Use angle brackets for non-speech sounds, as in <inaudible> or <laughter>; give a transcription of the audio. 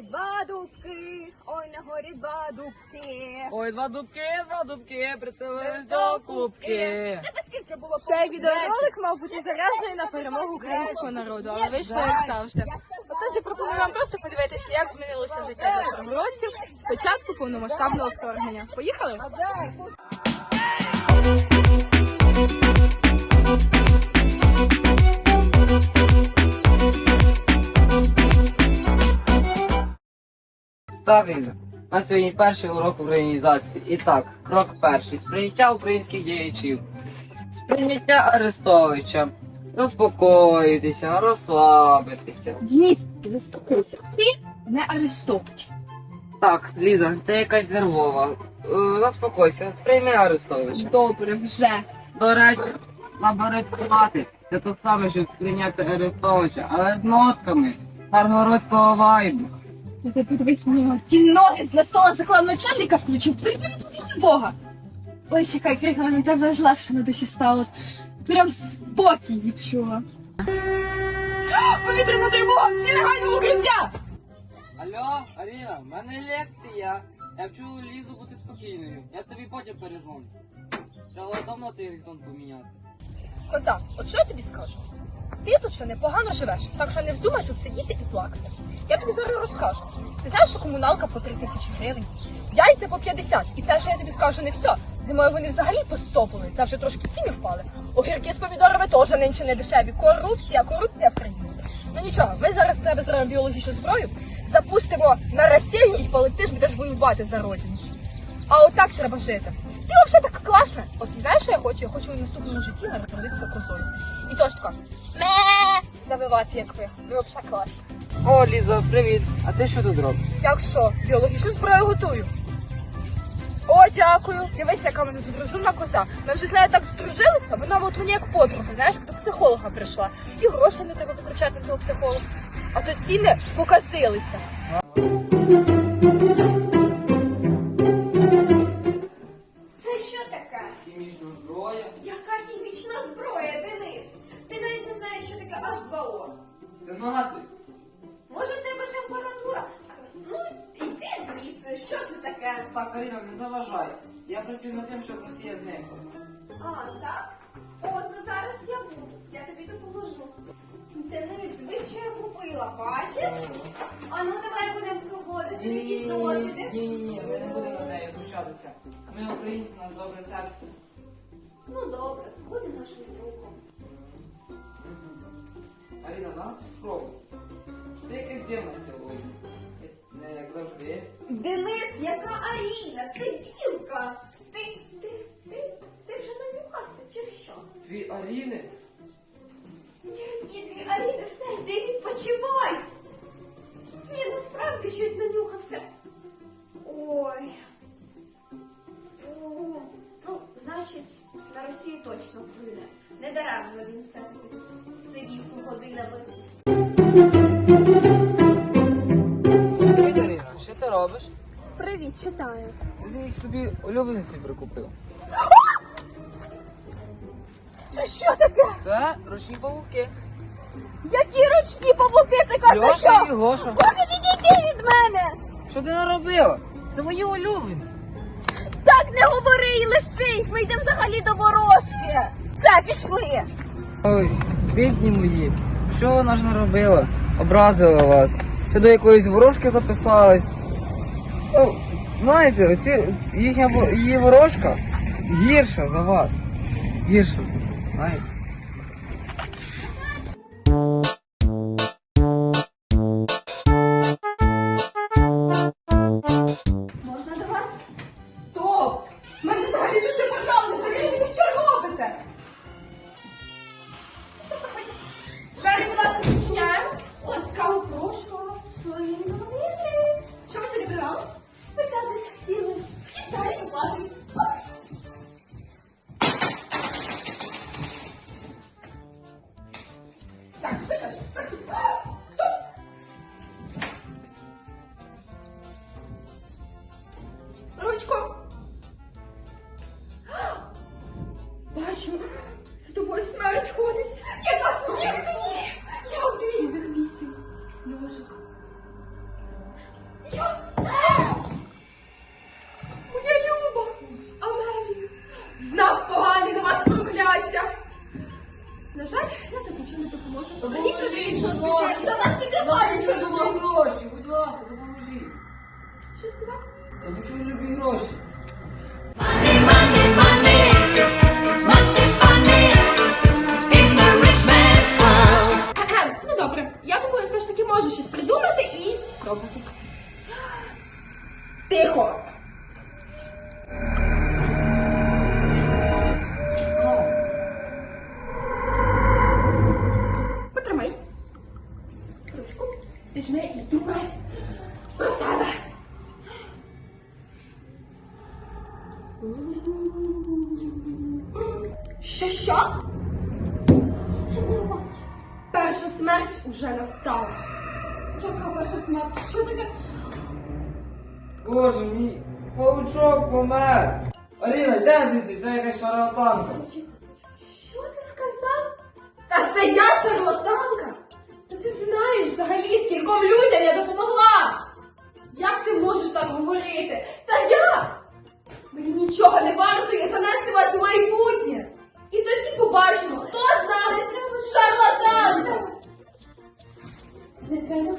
горі два дубки, ой, на горі два дубки. Ой, два дубки, два дубки, притулились до кубки. Тебе скільки було Цей відеоролик мав бути заряджений на перемогу українського народу, але вийшло як завжди. Отож я пропоную вам просто подивитися, як змінилося життя нашогородців з початку повномасштабного вторгнення. Поїхали? Так, Ліза. На сьогодні перший урок українізації. І так, крок перший. Сприйняття українських діячів. Сприйняття Арестовича. Розпокоїтися, розслабитися. Денис, заспокойся. Ти не арестовуєш. Так, Ліза, ти якась нервова. Е, Заспокойся, прийми Арестовича. Добре, вже. До речі, Заборецьку мати це то саме, що сприйняти Арестовича, але з нотками Таргородського вайбу. Ти ти подивись на нього. Ті ноги з настола заклав начальника включив. Прикинь Бога. Ой, чекай, крикнула на тебе аж легше на душі стало. Прям спокій відчула. <gasps> Повітряна тривога! Всі негайно в укриття! Алло, Аріна, в мене лекція. Я вчу Лізу бути спокійною. Я тобі потім перезвоню. Треба давно цей рінгтон поміняти. Коза, от що я тобі скажу? Ти тут ще непогано живеш, так що не вздумай тут сидіти і плакати. Я тобі зараз розкажу. Ти знаєш, що комуналка по 3 тисячі гривень, яйця по 50. І це ще я тобі скажу не все. Зимою вони взагалі по 100 були. Це вже трошки ціни впали. Огірки з помідорами теж нинче не дешеві. Корупція, корупція в країні. Ну нічого, ми зараз з тебе зробимо біологічну зброю, запустимо на Росію і полетиш, будеш воювати за родину. А отак треба жити. Ти взагалі так класна. От і знаєш, що я хочу? Я хочу в наступному житті народитися козою. І тож тако ме завивати, як ви. Ви взагалі класні. О, Ліза, привіт. А ти що тут робиш? Як що? Біологічну зброю готую. О, дякую. Дивись, яка мене тут розумна коза. Ми вже з нею так здружилися, вона от мені як подруга, знаєш, як до психолога прийшла. І грошей не треба витрачати на того психолога. А то ціни показилися. Таке? Так, Аріна, не заважай. Я працюю над тим, щоб Росія зникла. А, так? О, то зараз я буду. Я тобі допоможу. Денис, дивись, що я купила, бачиш? А ну давай будемо проводити якісь досліди. Ні, ні, ні, ми не будемо над нею знущатися. Ми українці, у нас добре серце. Ну добре, буде нашим другом. Аріна, на спробуй. Що ти якась дивна сьогодні? Як завжди. Денис, яка Аріна? Це білка. Ти, ти, ти, ти вже нанюхався чи що? Твій Аріни? Які дві Аріни, все, йди відпочивай. Ні, ну справді щось нанюхався. Ой. Фу. Ну, значить, на Росію точно вплине. Не даремно він все-таки тут сидів годинами. Робиш? Привіт, читаю. Я їх собі улюбленці прикупив. <gasps> Це що таке? Це ручні павуки. Які ручні павуки? Це каза Льоша і Гоша. Відійди від мене! Що ти наробила? Це мої улюбленці. Так не говори і лиши їх, ми йдемо взагалі до ворожки. Все, пішли. Ой, бідні мої. Що вона ж наробила? Образила вас. Ще до якоїсь ворожки записались. Знаєте, оці, їхня її ворожка гірша за вас. Гірша за вас, знаєте. На жаль, я так нічого не допоможу. Зробіть собі іншого спеціаліста. Та вас не давай, що було гроші. Будь ласка, допоможіть. Що сказав? Та ви чому любі гроші? Що що? Що не бачиш? Перша смерть уже настала. Яка перша смерть? Що таке? Боже мій, паучок помер. Аліна, йде звідси, це якась шарлатанка. Що ти сказав? Та це я шарлатанка. Та ти знаєш взагалі, скільком людям я допомогла. Як ти можеш так говорити? Та я! нічого не вартує занести вас у майбутнє. І тоді побачимо, хто з нас шарлатанка. Не треба.